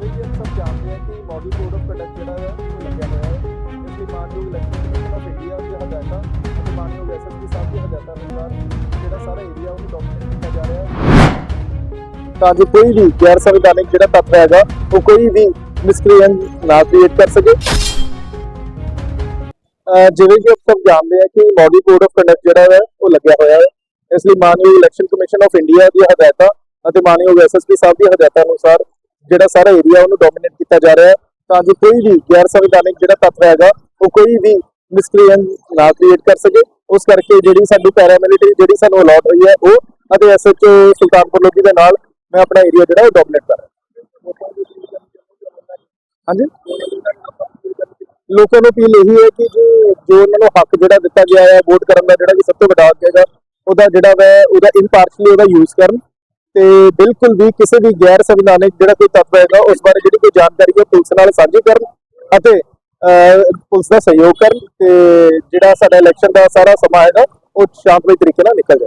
ਜਿਵੇਂ ਕਿ ਸਭ ਜਾਣਦੇ ਹਾਂ ਕਿ ਮਾਡਲ ਕੋਡ ਆਫ ਕੰਡਕਟ ਜਿਹੜਾ ਹੈ ਉਹ ਲੱਗਿਆ ਹੋਇਆ ਹੈ। ਇਸ ਲਈ ਮਾਨਯੋਗ ਇਲੈਕਸ਼ਨ ਕਮਿਸ਼ਨ ਆਫ ਇੰਡੀਆ ਦੀ ਹਦਾਇਤਾਂ, ਅਤੇ ਮਾਨਯੋਗ ਐਸਐਸਪੀ ਸਾਹਿਬ ਦੀ ਹਦਾਇਤਾਂ ਅਨੁਸਾਰ ਜਿਹੜਾ ਸਾਰਾ ਏਰੀਆ ਉਹਨੂੰ ਡਾਕੂਮੈਂਟ ਕੀਤਾ ਜਾ ਰਿਹਾ ਹੈ। ਤਾਂ ਜੋ ਕੋਈ ਵੀ ਗੈਰ ਸੰਵਿਧਾਨਿਕ ਜਿਹੜਾ ਤੱਤ ਹੈਗਾ, ਉਹ ਕੋਈ ਵੀ ਮਿਸਕ੍ਰੀਐਂਟ ਨਾ ਕ੍ਰੀਏਟ ਕਰ ਸਕੇ। ਜਿਵੇਂ ਕਿ ਆਪਾਂ ਸਭ ਜਾਣਦੇ ਹਾਂ ਕਿ ਮਾਡਲ ਕੋਡ ਆਫ ਕੰਡਕਟ ਜਿਹੜਾ ਹੈ, ਉਹ ਲੱਗਿਆ ਹੋਇਆ ਹੈ। ਇਸ ਲਈ ਮਾਨਯੋਗ ਇਲੈਕਸ਼ਨ ਕਮਿਸ਼ਨ ਆਫ ਇੰਡੀਆ ਦੀ ਹਦਾਇਤਾਂ ਅਤੇ ਮਾਨਯੋਗ ਐਸਐਸਪੀ ਸਾਹਿਬ ਦੀ ਹਦਾਇਤਾਂ ਅਨੁਸਾਰ ਜਿਹੜਾ ਸਾਰਾ ਏਰੀਆ ਉਹਨੂੰ ਡੋਮੀਨੇਟ ਕੀਤਾ ਜਾ ਰਿਹਾ ਹੈ, ਤਾਂ ਜੋ ਕੋਈ ਵੀ ਗੈਰ ਸੰਵਿਧਾਨਿਕ ਜਿਹੜਾ ਤੱਤ ਹੈਗਾ, ਉਹ ਕੋਈ ਵੀ ਮਿਸਕ੍ਰੀਐਂਟ ਨਾ ਕ੍ਰੀਏਟ ਕਰ ਸਕੇ। ਉਸ ਕਰਕੇ ਜਿਹੜੀ ਸਾਡੀ ਪੈਰਾਮਿਲਟਰੀ ਜਿਹੜੀ ਸਾਨੂੰ ਅਲਾਟ ਹੋਈ ਹੈ, ਉਹ ਅਤੇ ਐਸਐਚਓ ਸੁਲਤਾਨਪੁਰ ਲੋਧੀ ਦੇ ਨਾਲ ਮੈਂ ਆਪਣਾ ਏਰੀਆ ਜਿਹੜਾ ਉਹ ਡੋਮੀਨੇਟ ਕਰ ਰਿਹਾ। ਹਾਂਜੀ? ਲੋਕਾਂ ਨੂੰ ਅਪੀਲ ਇਹੀ ਹੈ ਕਿ ਜੋ ਉਹਨਾਂ ਨੂੰ ਹੱਕ ਜਿਹੜਾ ਦਿੱਤਾ ਗਿਆ ਹੈ ਵੋਟ ਕਰਨ ਦਾ ਜਿਹੜਾ ਕਿ ਸਭ ਤੋਂ ਵੱਡਾ ਹੱਕ ਹੈਗਾ, ਉਹਦਾ ਜਿਹੜਾ ਵੈ, ਉਹਦਾ ਇਨਪਾਰਸ਼ਲੀ ਉਹਦਾ ਯੂਜ਼ ਕਰਨ। ਤੇ ਬਿਲਕੁਲ ਵੀ ਕਿਸੇ ਵੀ ਗੈਰ ਸੰਵਿਧਾਨਿਕ ਜਿਹੜਾ ਕੋਈ ਤੱਤ ਹੈਗਾ ਉਸ ਬਾਰੇ ਜਿਹੜੀ ਕੋਈ ਜਾਣਕਾਰੀ ਹੈ ਪੁਲਿਸ ਨਾਲ ਸਾਂਝੀ ਕਰਨ ਅਤੇ ਪੁਲਿਸ ਦਾ ਸਹਿਯੋਗ ਕਰਨ ਤੇ ਜਿਹੜਾ ਸਾਡਾ ਇਲੈਕਸ਼ਨ ਦਾ ਸਾਰਾ ਸਮਾਂ ਹੈਗਾ ਉਹ ਸ਼ਾਂਤਮਈ ਤਰੀਕੇ ਨਾਲ ਨਿਕਲ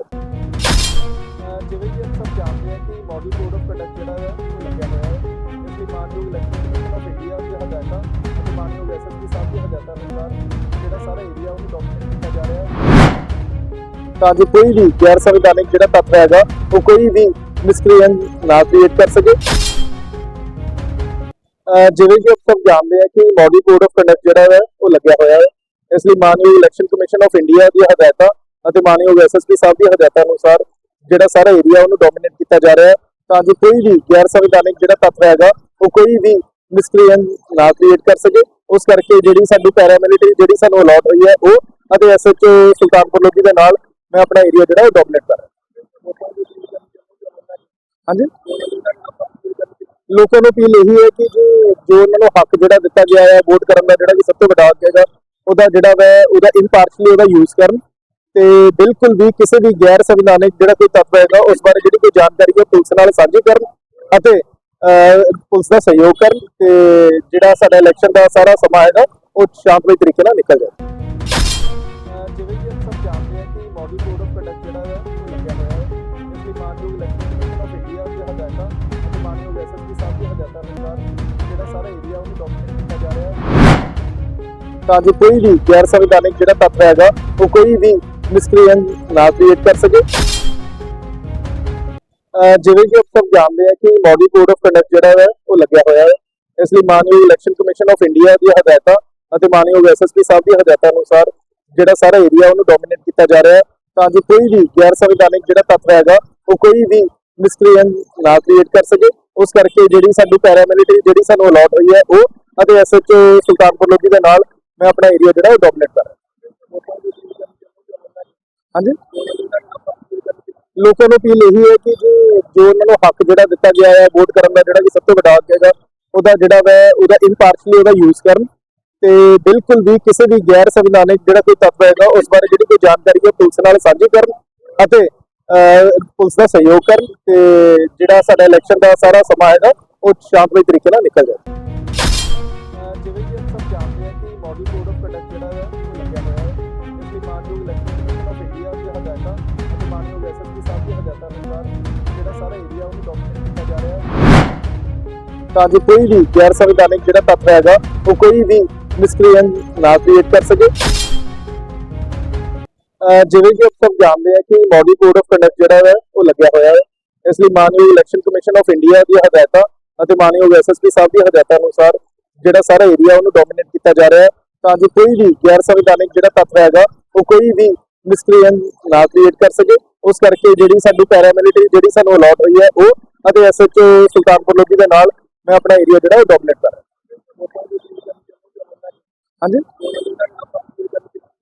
ਜਿਵੇਂ ਕਿ ਆਪਾਂ ਸਭ ਜਾਣਦੇ ਹਾਂ ਕਿ ਮਾਡਲ ਕੋਡ ਆਫ ਕੰਡਕਟ ਜਿਹੜਾ ਹੈ ਉਹ ਲੱਗਿਆ ਹੋਇਆ ਹੈ। ਇਸ ਲਈ ਮਾਨਯੋਗ ਇਲੈਕਸ਼ਨ ਕਮਿਸ਼ਨ ਆਫ ਇੰਡੀਆ ਦੀ ਹਦਾਇਤਾਂ ਅਤੇ ਮਾਨਯੋਗ ਐਸਐਸਪੀ ਸਾਹਿਬ ਦੀ ਹਦਾਇਤਾਂ ਅਨੁਸਾਰ ਜਿਹੜਾ ਸਾਰਾ ਏਰੀਆ ਉਹਨੂੰ ਡਾਕੂਮੈਂਟ ਕੀਤਾ ਜਾ ਰਿਹਾ ਹੈ। ਤਾਂ ਜੋ ਕੋਈ ਵੀ ਗੈਰ ਸੰਵਿਧਾਨਿਕ ਜਿਹੜਾ ਤੱਤ ਹੈਗਾ ਉਹ ਕੋਈ ਵੀ ਮਿਸਕ੍ਰੀਐਂਟ ਨਾ ਕ੍ਰੀਏਟ ਕਰ ਸਕੇ। ਜਿਵੇਂ ਕਿ ਆਪਾਂ ਸਭ ਜਾਣਦੇ ਹਾਂ ਕਿ ਮਾਡਲ ਕੋਡ ਆਫ ਕੰਡਕਟ ਜਿਹੜਾ ਹੈ, ਉਹ ਲੱਗਿਆ ਹੋਇਆ ਹੈ। ਇਸ ਲਈ ਮਾਨਯੋਗ ਇਲੈਕਸ਼ਨ ਕਮਿਸ਼ਨ ਆਫ ਇੰਡੀਆ ਦੀ ਹਦਾਇਤਾਂ ਅਤੇ ਮਾਨਯੋਗ ਐਸਐਸਪੀ ਸਾਹਿਬ ਦੀ ਹਦਾਇਤਾਂ ਅਨੁਸਾਰ ਜਿਹੜਾ ਸਾਰਾ ਏਰੀਆ ਉਹਨੂੰ ਡੋਮੀਨੇਟ ਕੀਤਾ ਜਾ ਰਿਹਾ ਹੈ, ਤਾਂ ਜੋ ਕੋਈ ਵੀ ਗੈਰ ਸੰਵਿਧਾਨਿਕ ਜਿਹੜਾ ਤੱਤ ਹੈਗਾ, ਉਹ ਕੋਈ ਵੀ ਮਿਸਕ੍ਰੀਐਂਟ ਨਾ ਕ੍ਰੀਏਟ ਕਰ ਸਕੇ। ਉਸ ਕਰਕੇ ਜਿਹੜੀ ਸਾਡੀ ਪੈਰਾਮਿਲਟਰੀ ਜਿਹੜੀ ਸਾਨੂੰ ਅਲਾਟ ਹੋਈ ਹੈ, ਉਹ ਅਤੇ ਐਸਐਚਓ ਸੁਲਤਾਨਪੁਰ ਲੋਧੀ ਦੇ ਨਾਲ ਮੈਂ ਆਪਣਾ ਏਰੀਆ ਜਿਹੜਾ ਉਹ ਡੋਮੀਨੇਟ ਕਰ ਰਿਹਾ ਹਾਂਜੀ। ਲੋਕਾਂ ਨੂੰ ਅਪੀਲ ਇਹੀ ਹੈ ਕਿ ਜੋ ਜੋ ਉਹਨਾਂ ਨੂੰ ਹੱਕ ਜਿਹੜਾ ਦਿੱਤਾ ਗਿਆ ਹੈ ਵੋਟ ਕਰਨ ਦਾ ਜਿਹੜਾ ਕਿ ਸਭ ਤੋਂ ਵੱਡਾ ਹੱਕ ਹੈਗਾ, ਉਹਦਾ ਜਿਹੜਾ ਵੈ, ਉਹਦਾ ਇੰਪਾਰਸ਼ਲੀ ਉਹਦਾ ਯੂਜ਼ ਕਰਨ ਤੇ ਬਿਲਕੁਲ ਵੀ ਕਿਸੇ ਵੀ ਗੈਰ ਸੰਵਿਧਾਨਿਕ ਜਿਹੜਾ ਕੋਈ ਤੱਤ ਹੈਗਾ, ਉਸ ਬਾਰੇ ਜਿਹੜੀ ਕੋਈ ਜਾਣਕਾਰੀ ਹੈ ਪੁਲਿਸ ਨਾਲ ਸਾਂਝੀ ਕਰਨ ਅਤੇ ਪੁਲਿਸ ਦਾ ਸਹਿਯੋਗ ਕਰਨ ਤੇ ਜਿਹੜਾ ਸਾਡਾ ਇਲੈਕਸ਼ਨ ਦਾ ਸਾਰਾ ਸਮਾਂ ਹੈਗਾ, ਉਹ ਸ਼ਾਂਤਮਈ ਤਰੀਕੇ ਨਾਲ ਨਿਕਲ ਜਾਏ ਜਿਵੇਂ ਕਿ ਸਭ ਜਾਣਦੇ ਹਾਂ ਕਿ ਮਾਡਲ ਕੋਡ ਆਫ ਕੰਡਕਟ ਜਿਹੜਾ ਹੈ ਮਾਨਯੋਗ ਇਲੈਕਸ਼ਨ ਕਮਿਸ਼ਨ ਆਫ ਇੰਡੀਆ ਦੀ ਹਦਾਇਤਾਂ ਅਤੇ ਮਾਨਯੋਗ ਐਸਐਸਪੀ ਸਾਹਿਬ ਦੀ ਹਦਾਇਤਾਂ ਅਨੁਸਾਰ ਜਿਹੜਾ ਸਾਰਾ ਏਰੀਆ ਉਹਨੂੰ ਡਾਕੂਮੈਂਟ ਕੀਤਾ ਜਾ ਰਿਹਾ ਹੈ। ਤਾਂ ਜੋ ਕੋਈ ਵੀ ਗੈਰ ਸੰਵਿਧਾਨਿਕ ਜਿਹੜਾ ਤੱਤ ਹੈਗਾ, ਉਹ ਕੋਈ ਵੀ ਮਿਸਕ੍ਰੀਐਂਟ ਨਾ ਕ੍ਰੀਏਟ ਕਰ ਸਕੇ। ਜਿਵੇਂ ਕਿ ਆਪਾਂ ਸਭ ਜਾਣਦੇ ਹਾਂ ਕਿ ਮਾਡਲ ਕੋਡ ਆਫ ਕੰਡਕਟ ਜਿਹੜਾ ਹੈ, ਉਹ ਲੱਗਿਆ ਹੋਇਆ ਹੈ। ਇਸ ਲਈ ਮਾਨਯੋਗ ਇਲੈਕਸ਼ਨ ਕਮਿਸ਼ਨ ਆਫ ਇੰਡੀਆ ਦੀ ਹਦਾਇਤਾਂ ਅਤੇ ਮਾਨਯੋਗ ਐਸਐਸਪੀ ਸਾਹਿਬ ਦੀ ਹਦਾਇਤਾਂ ਅਨੁਸਾਰ ਜਿਹੜਾ ਸਾਰਾ ਏਰੀਆ ਉਹਨੂੰ ਡੋਮੀਨੇਟ ਕੀਤਾ ਜਾ ਰਿਹਾ ਹੈ। ਤਾਂ ਜੋ ਕੋਈ ਵੀ ਗੈਰ ਸੰਵਿਧਾਨਿਕ ਜਿਹੜਾ ਤੱਤ ਹੈਗਾ ਉਹ ਕੋਈ ਵੀ ਮਿਸਕ੍ਰੀਐਂਟ ਨਾ ਕ੍ਰੀਏਟ ਕਰ ਸਕੇ। ਉਸ ਕਰਕੇ ਜਿਹੜੀ ਸਾਡੀ ਪੈਰਾਮਿਲਟਰੀ ਜਿਹੜੀ ਸਾਨੂੰ ਅਲਾਟ ਹੋਈ ਹੈ, ਉਹ ਅਤੇ ਐਸਐਚਓ ਸੁਲਤਾਨਪੁਰ ਲੋਧੀ ਦੇ ਨਾਲ ਮੈਂ ਆਪਣਾ ਏਰੀਆ ਜਿਹੜਾ ਉਹ ਡੋਮੀਨੇਟ ਕਰ ਰਿਹਾ। ਹਾਂਜੀ? ਲੋਕਾਂ ਨੂੰ ਅਪੀਲ ਇਹੀ ਹੈ ਕਿ ਜੋ ਉਹਨਾਂ ਨੂੰ ਹੱਕ ਜਿਹੜਾ ਦਿੱਤਾ ਗਿਆ ਹੈ ਵੋਟ ਕਰਨ ਦਾ ਜਿਹੜਾ ਕਿ ਸਭ ਤੋਂ ਵੱਡਾ ਹੱਕ ਹੈਗਾ, ਉਹਦਾ ਜਿਹੜਾ ਵੈ, ਉਹਦਾ ਇੰਪਾਰਸ਼ਲੀ ਉਹਦਾ ਯੂਜ਼ ਕਰਨ ਤੇ ਬਿਲਕੁਲ ਵੀ ਕਿਸੇ ਵੀ ਗੈਰ ਸੰਵਿਧਾਨਿਕ ਜਿਹੜਾ ਕੋਈ ਤੱਤ ਹੈਗਾ, ਉਸ ਬਾਰੇ ਜਿਹੜੀ ਕੋਈ ਜਾਣਕਾਰੀ ਹੈ ਪੁਲਿਸ ਨਾਲ ਸਾਂਝੀ ਕਰਨ ਅਤੇ ਪੁਲਿਸ ਦਾ ਸਹਿਯੋਗ ਕਰਨ ਤੇ ਜਿਹੜਾ ਸਾਡਾ ਇਲੈਕਸ਼ਨ ਦਾ ਸਾਰਾ ਸਮਾਂ ਹੈਗਾ ਉਹ ਸ਼ਾਂਤਮਈ ਤਰੀਕੇ ਨਾਲ ਨਿਕਲ ਜਾਏ ਜਿਵੇਂ ਕਿ ਆਪਾਂ ਸਭ ਜਾਣਦੇ ਹਾਂ ਕਿ ਮਾਡਲ ਕੋਡ ਆਫ ਕੰਡਕਟ ਜਿਹੜਾ ਹੈ ਉਹ ਲੱਗਿਆ ਹੋਇਆ ਹੈ। ਇਸ ਲਈ ਮਾਨਯੋਗ ਇਲੈਕਸ਼ਨ ਕਮਿਸ਼ਨ ਆਫ ਇੰਡੀਆ ਦੀ ਹਦਾਇਤਾਂ ਅਤੇ ਮਾਨਯੋਗ ਐਸਐਸਪੀ ਸਾਹਿਬ ਦੀ ਹਦਾਇਤਾਂ ਅਨੁਸਾਰ ਜਿਹੜਾ ਸਾਰਾ ਏਰੀਆ ਉਹਨੂੰ ਡਾਕੂਮੈਂਟ ਕੀਤਾ ਜਾ ਰਿਹਾ ਹੈ। ਤਾਂ ਜੋ ਕੋਈ ਵੀ ਗੈਰ ਸੰਵਿਧਾਨਿਕ ਜਿਹੜਾ ਤੱਤ ਹੈਗਾ ਉਹ ਕੋਈ ਵੀ ਮਿਸਕ੍ਰੀਐਂਟ ਨਾ ਕ੍ਰੀਏਟ ਕਰ ਸਕੇ। ਜਿਵੇਂ ਕਿ ਆਪਾਂ ਸਭ ਜਾਣਦੇ ਹਾਂ ਕਿ ਮਾਡਲ ਕੋਡ ਆਫ ਕੰਡਕਟ ਜਿਹੜਾ ਹੈ, ਉਹ ਲੱਗਿਆ ਹੋਇਆ ਹੈ। ਇਸ ਲਈ ਮਾਨਯੋਗ ਇਲੈਕਸ਼ਨ ਕਮਿਸ਼ਨ ਆਫ ਇੰਡੀਆ ਦੀ ਹਦਾਇਤਾਂ ਅਤੇ ਮਾਨਯੋਗ ਐਸਐਸਪੀ ਸਾਹਿਬ ਦੀ ਹਦਾਇਤਾਂ ਅਨੁਸਾਰ ਜਿਹੜਾ ਸਾਰਾ ਏਰੀਆ ਉਹਨੂੰ ਡੋਮੀਨੇਟ ਕੀਤਾ ਜਾ ਰਿਹਾ ਹੈ। ਤਾਂ ਜੋ ਕੋਈ ਵੀ ਗੈਰ ਸੰਵਿਧਾਨਿਕ ਜਿਹੜਾ ਤੱਤ ਹੈਗਾ, ਉਹ ਕੋਈ ਵੀ ਮਿਸਕ੍ਰੀਐਂਟ ਨਾ ਕ੍ਰੀਏਟ ਕਰ ਸਕੇ। ਉਸ ਕਰਕੇ ਜਿਹੜੀ ਸਾਡੀ ਪੈਰਾਮਿਲਟਰੀ ਜਿਹੜੀ ਸਾਨੂੰ ਅਲਾਟ ਹੋਈ ਹੈ, ਉਹ ਅਤੇ ਐਸਐਚਓ ਸੁਲਤਾਨਪੁਰ ਲੋਧੀ ਦੇ ਨਾਲ ਮੈਂ ਆਪਣਾ ਏਰੀਆ ਜਿਹੜਾ ਉਹ ਡੋਮੀਨੇਟ ਕਰ ਰਿਹਾ। ਹਾਂਜੀ?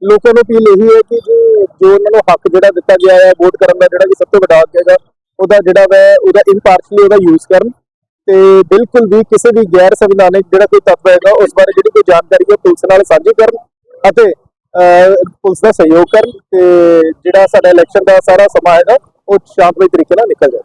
ਲੋਕਾਂ ਨੂੰ ਅਪੀਲ ਇਹੀ ਹੈ ਕਿ ਜੋ ਜੋ ਉਹਨਾਂ ਨੂੰ ਹੱਕ ਜਿਹੜਾ ਦਿੱਤਾ ਗਿਆ ਹੈ ਵੋਟ ਕਰਨ ਦਾ ਜਿਹੜਾ ਕਿ ਸਭ ਤੋਂ ਵੱਡਾ ਹੱਕ ਹੈਗਾ, ਉਹਦਾ ਜਿਹੜਾ ਵੈ, ਉਹਦਾ ਇੰਪਾਰਸ਼ਲੀ ਉਹਦਾ ਯੂਜ਼ ਕਰਨ ਤੇ ਬਿਲਕੁਲ ਵੀ ਕਿਸੇ ਵੀ ਗੈਰ ਸੰਵਿਧਾਨਿਕ ਜਿਹੜਾ ਕੋਈ ਤੱਤ ਹੈਗਾ, ਉਸ ਬਾਰੇ ਜਿਹੜੀ ਕੋਈ ਜਾਣਕਾਰੀ ਹੈ ਪੁਲਿਸ ਨਾਲ ਸਾਂਝੀ ਕਰਨ ਅਤੇ ਪੁਲਿਸ ਦਾ ਸਹਿਯੋਗ ਕਰਨ ਤੇ ਜਿਹੜਾ ਸਾਡਾ ਇਲੈਕਸ਼ਨ ਦਾ ਸਾਰਾ ਸਮਾਂ ਹੈਗਾ, ਉਹ ਸ਼ਾਂਤਮਈ ਤਰੀਕੇ ਨਾਲ ਨਿਕਲ ਜਾਏ